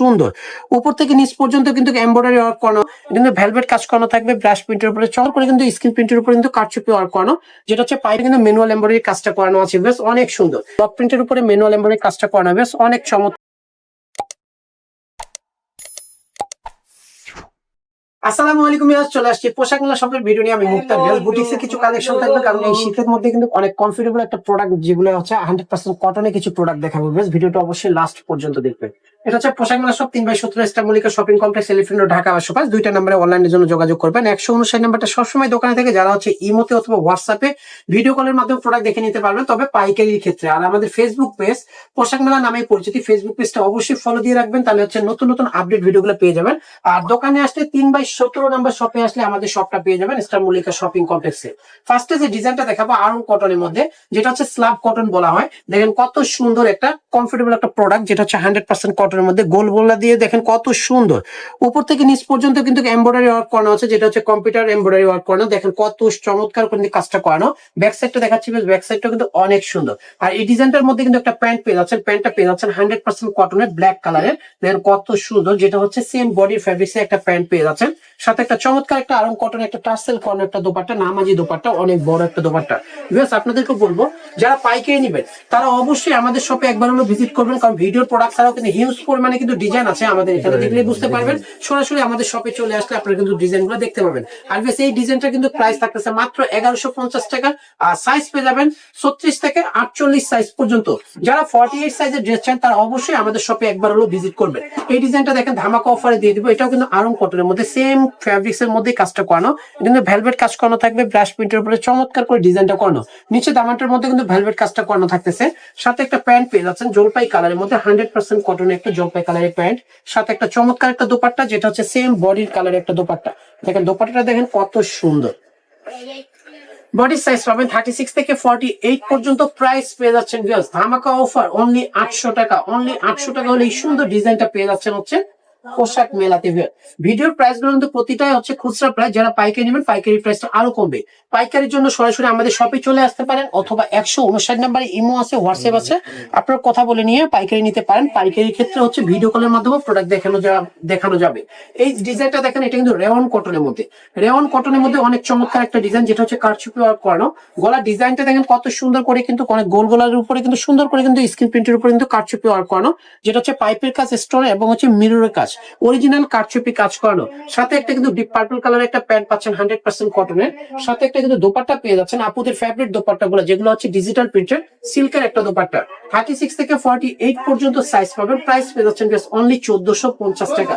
সুন্দর। উপর থেকে নিচ পর্যন্ত কিন্তু এমব্রয়ডারি ওয়ার্ক করানো কিন্তু ভেলভেট কাজ করানো থাকবে ব্রাশ প্রিন্টের উপরে চল করে কিন্তু স্ক্রিন প্রিন্টের উপরে কিন্তু কারচুপি ওয়ার্ক করানো, যেটা হচ্ছে পাইপে কিন্তু ম্যানুয়াল এমব্রয়ডারি কাজটা করানো আছে, বেশ অনেক সুন্দর। ব্লক প্রিন্টের উপরে ম্যানুয়াল এমব্রয়ডারি কাজটা করানো, বেশ অনেক চমৎকার। আসসালামু আলাইকুম ইয়াস চলে আসছি পোশাক মেলা শপের ভিডিও নিয়ে। আমি মুক্তার বুটিক্সের কিছু কালেকশন থাকবে কারণ এই শীতের মধ্যে কিন্তু অনেক কমফোর্টেবল একটা প্রোডাক্ট যেগুলো হচ্ছে হান্ড্রেড পার্সেন্ট কটনের কিছু প্রোডাক্ট দেখাবো। বেশ ভিডিওটা অবশ্যই লাস্ট পর্যন্ত দেখবেন এটা হচ্ছে পোশাক মেলা শপ তিন বাই সতেরো star shopping complex elephant Dhaka দুইটা নাম্বারে অনলাইনের জন্য যোগাযোগ করবেন। একশো উনষাট নাম্বারটা সবসময় দোকানে থেকে যারা হচ্ছে ইমোতে অথবা হোয়াটসঅ্যাপে ভিডিও কলের মাধ্যমে প্রোডাক্ট দেখে নিতে পারবেন তবে পাইকারির ক্ষেত্রে। আর আমাদের ফেসবুক পেজ পোশাক মেলা নামে পরিচিত ফেসবুক পেজটা অবশ্যই ফলো দিয়ে রাখবেন তাহলে হচ্ছে নতুন নতুন আপডেট ভিডিওগুলো পেয়ে যাবেন। আর দোকানে আসলে তিন বাই সতেরো নম্বর শপে আসলে আমাদের শপটা পেয়ে যাবেন স্টার মল্লিকা শপিং কমপ্লেক্সে ফার্স্টে যে ডিজাইনটা দেখাবো আরং কটনের মধ্যে, যেটা হচ্ছে স্ল্যাব কটন বলা হয়। দেখেন কত সুন্দর একটা কমফোর্টেবল একটা প্রোডাক্ট যেটা হচ্ছে হান্ড্রেড পার্সেন্ট কটনের মধ্যে, গোল গোলা দিয়ে দেখেন কত সুন্দর। উপর থেকে নিচ পর্যন্ত কিন্তু এমব্রয়ডারি ওয়ার্ক করানো আছে, যেটা হচ্ছে কম্পিউটার এমব্রয়ডারি ওয়ার্ক করানো। দেখেন কত চমৎকার কিন্তু কাজটা করানো। ব্যাক সাইডটা দেখাচ্ছি বেশ ব্যাক সাইডটা কিন্তু অনেক সুন্দর। আর এই ডিজাইনটার মধ্যে কিন্তু একটা প্যান্ট পেয়ে যাচ্ছেন প্যান্টটা পেয়ে যাচ্ছেন হান্ড্রেড পার্সেন্ট কটনের ব্ল্যাক কালারের দেখেন কত সুন্দর, যেটা হচ্ছে সেম বডি ফ্যাব্রিক্সে একটা প্যান্ট পেয়ে যাচ্ছেন। সাথে একটা চমৎকার একটা আরং কটন একটা টার্সেল কর্নার একটা দোপাট্টা নামাজি দোপাট্টা অনেক বড় একটা দোপাট্টা। বিকজ আপনাদেরকে বলব যারা পাইকারি নেবেন তারা অবশ্যই আমাদের শপে একবার হলো ভিজিট করবেন কারণ ভিডিওর প্রোডাক্ট ছাড়াও কিন্তু হিউজ পরিমাণে কিন্তু ডিজাইন আছে আমাদের এখানে দেখলে বুঝতে পারবেন। সরাসরি আমাদের শপে চলে আসলে আপনারা কিন্তু ডিজাইনগুলো দেখতে পাবেন। আর বেশ এই ডিজাইনটা কিন্তু প্রাইস থাকতেছে মাত্র এগারোশো পঞ্চাশ টাকা আর সাইজ পেয়ে যাবেন ছত্রিশ থেকে আটচল্লিশ সাইজ পর্যন্ত। যারা ফর্টি এইট সাইজের ড্রেস চান তারা অবশ্যই আমাদের শপে একবার হলো ভিজিট করবেন। এই ডিজাইনটা দেখেন ধামাকা অফারে দিয়ে দিব। এটাও কিন্তু আরং কটনের মধ্যে সেম ফ্যাব্রিক্স এর মধ্যে কাজটা করানো। কিন্তু ভেলভেট কাজ করানো থাকবে ব্রাশ প্রিন্টের উপরে চমৎকার করে ডিজাইনটা করানো। নিচে দামানটার মধ্যে কিন্তু ভেলভেট কাজটা করানো থাকতেছে। সাথে একটা প্যান্ট পেয়ে যাচ্ছেন, জলপাই কালারের মধ্যে হান্ড্রেড পার্সেন্ট কটনের একটা জলপাই কালারের প্যান্ট সাথে একটা চমৎকার একটা দোপাট্টা, যেটা হচ্ছে সেম বডির একটা দোপাট্টা। দেখেন, দোপাট্টাটা দেখেন কত সুন্দর। বডি সাইজ পাবেন থার্টি সিক্স থেকে ফর্টি এইট পর্যন্ত প্রাইস পেয়ে যাচ্ছেন ধামাকা অফার অনলি আটশো টাকা। অনলি আটশো টাকা হলে এই সুন্দর ডিজাইনটা পেয়ে যাচ্ছেন হচ্ছে পোশাক মেলাতে ভিডিওর প্রাইসগুলো কিন্তু প্রতিটাই হচ্ছে খুচরা প্রাইস যারা পাইকারি নেবেন, পাইকারি প্রাইসটা আরও কমবে। পাইকারির জন্য সরাসরি আমাদের শপে চলে আসতে পারেন, অথবা একশো উনষাট নাম্বারে ইমো আছে, হোয়াটসঅ্যাপ আছে। আপনার কথা বলে নিয়ে পাইকারি নিতে পারেন। পাইকারি ক্ষেত্রে হচ্ছে ভিডিও কলের মাধ্যমে প্রোডাক্ট দেখানো দেখানো যাবে। এই ডিজাইনটা দেখেন, এটা কিন্তু রেওয়ান কটনের মধ্যে। রেওয়ান কটনের মধ্যে অনেক চমৎকার একটা ডিজাইন যেটা হচ্ছে কারচুপি ওয়ার্ক করানো গলার ডিজাইনটা দেখেন, কত সুন্দর করে কিন্তু, অনেক গোল গলার উপরে কিন্তু, সুন্দর করে কিন্তু স্ক্রিন প্রিন্টের উপরে কিন্তু কারচুপি ওয়ার্ক করানো যেটা হচ্ছে পাইপের কাজ স্টোন এবং হচ্ছে মিররের কাজ। অরিজিনাল কারচুপি কাজ করানো। সাথে একটা কিন্তু ডিপ পার্পল কালার একটা প্যান্ট পাচ্ছেন হান্ড্রেড পার্সেন্ট কটনের সাথে একটা কিন্তু দোপাট্টা পেয়ে যাচ্ছেন আপুদের ফেভারিট দোপাট্টা গুলো যেগুলো হচ্ছে ডিজিটাল প্রিন্টের সিল্কের একটা দোপাট্টা। থার্টি সিক্স থেকে ফর্টি এইট পর্যন্ত সাইজ পাবেন। প্রাইস পেয়ে যাচ্ছেন বেশ অনলি চোদ্দশো পঞ্চাশ টাকা।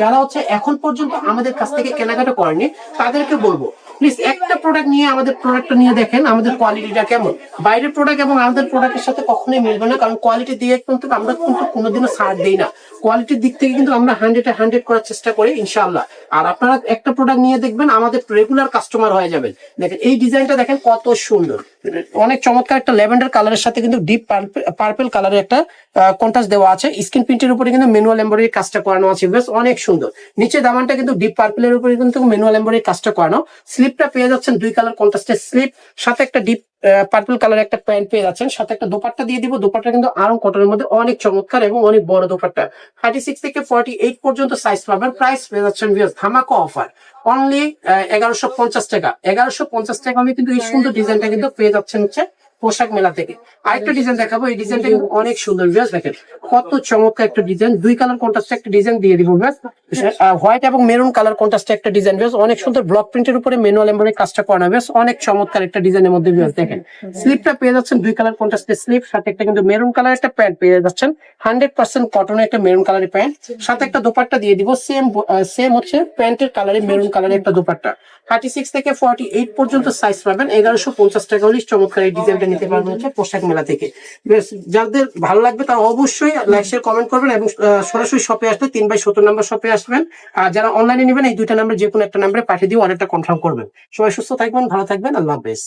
যারা হচ্ছে এখন পর্যন্ত আমাদের কাছ থেকে কেনাকাটা করেনি তাদেরকে বলব প্লিজ একটা প্রোডাক্ট নিয়ে আমাদের প্রোডাক্টটা নিয়ে দেখেন আমাদের কোয়ালিটিটা কেমন। বাইরের প্রোডাক্ট এবং আমাদের প্রোডাক্টের সাথে কখনোই মিলবে না কারণ কোয়ালিটি দিয়ে কিন্তু আমরা কিন্তু কোনোদিনও ছাড় দিই না। কোয়ালিটির দিক থেকে কিন্তু আমরা হান্ড্রেড হান্ড্রেড করার চেষ্টা করি ইনশাআল্লাহ। আর আপনারা একটা প্রোডাক্ট নিয়ে দেখবেন আমাদের রেগুলার কাস্টমার হয়ে যাবেন। দেখেন এই ডিজাইনটা দেখেন কত সুন্দর। অনেক চমৎকার একটা ল্যাভেন্ডার কালারের সাথে কিন্তু ডিপ পার্পল কালারের একটা কন্ট্রাস্ট দেওয়া আছে। স্ক্রিন প্রিন্টের উপরে কিন্তু ম্যানুয়াল এম্বয়ডারি কাজটা করানো আছে বেশ অনেক সুন্দর। নিচে দামানটা কিন্তু ডিপ পার্পলের উপরে কিন্তু ম্যানুয়াল এম্বয়ডারি কাজটা করানো। স্লিপটা পেয়ে যাচ্ছেন দুই কালার কন্ট্রাস্টের স্লিপ সাথে একটা ডিপ পার্পল কালার একটা প্যান্ট পেয়ে যাচ্ছেন, সাথে একটা দোপাট্টা দিয়ে দিব। দোপাট্টা কিন্তু আরও কটনের মধ্যে অনেক চমৎকার এবং অনেক বড় দোপাট্টা। থার্টি থেকে ফর্টি এইট পর্যন্ত সাইজ পাবেন। প্রাইস পেয়ে যাচ্ছেন ভিউয়ার্স ধামাকা অফার অনলি এগারোশো পঞ্চাশ টাকা। এগারোশো পঞ্চাশ টাকা আমি কিন্তু এই সুন্দর ডিজাইনটা কিন্তু পেয়ে যাচ্ছেন হচ্ছে পোশাক মেলা থেকে। আরেকটা ডিজাইন দেখাবো এই ডিজাইনটা কিন্তু অনেক সুন্দর ভিউয়ার্স দেখেন। কত চমৎকার একটা ডিজাইন দুই কালার কন্ট্রাস্টে একটা ডিজাইন দিয়ে দিব ভিউয়ার্স হোয়াইট এবং মেরুন কালার কন্ট্রাস্টে একটা ডিজাইন ভিউয়ার্স অনেক সুন্দর ব্লক প্রিন্টের উপরে ম্যানুয়াল এমব্রয়ডারি কাজটা করানো ভিউয়ার্স অনেক চমৎকার একটা ডিজাইনের মধ্যে ভিউয়ার্স দেখেন। স্লিপটা পেয়ে যাচ্ছেন দুই কালার কন্ট্রাস্টের স্লিপ সাথে একটা কিন্তু মেরুন কালার একটা প্যান্ট পেয়ে যাচ্ছেন। হান্ড্রেড পার্সেন্ট কটনের একটা মেরুন কালারের প্যান্ট সাথে একটা দোপাট্টা দিয়ে দিব সেম সেম হচ্ছে প্যান্টের কালারে মেরুন কালারের একটা দোপাট্টা। থার্টি সিক্স থেকে ফর্টি এইট পর্যন্ত সাইজ পাবেন এগারোশো পঞ্চাশ টাকা হলে চমৎকার এই ডিজাইনটা নিতে পারবেন হচ্ছে পোশাক মেলা থেকে। বেশ, যাদের ভালো লাগবে তারা অবশ্যই লাইক শেয়ার কমেন্ট করবেন এবং সরাসরি শপে আসলে তিন বাই সত্তর নাম্বার শপে আসবেন। আর যারা অনলাইনে নেবেন, এই দুইটা নাম্বার যে কোনো একটা নাম্বারে পাঠিয়ে দিয়ে অর্ডারটা কনফার্ম করবেন। সবাই সুস্থ থাকবেন, ভালো থাকবেন, আল্লাহ হাফেজ।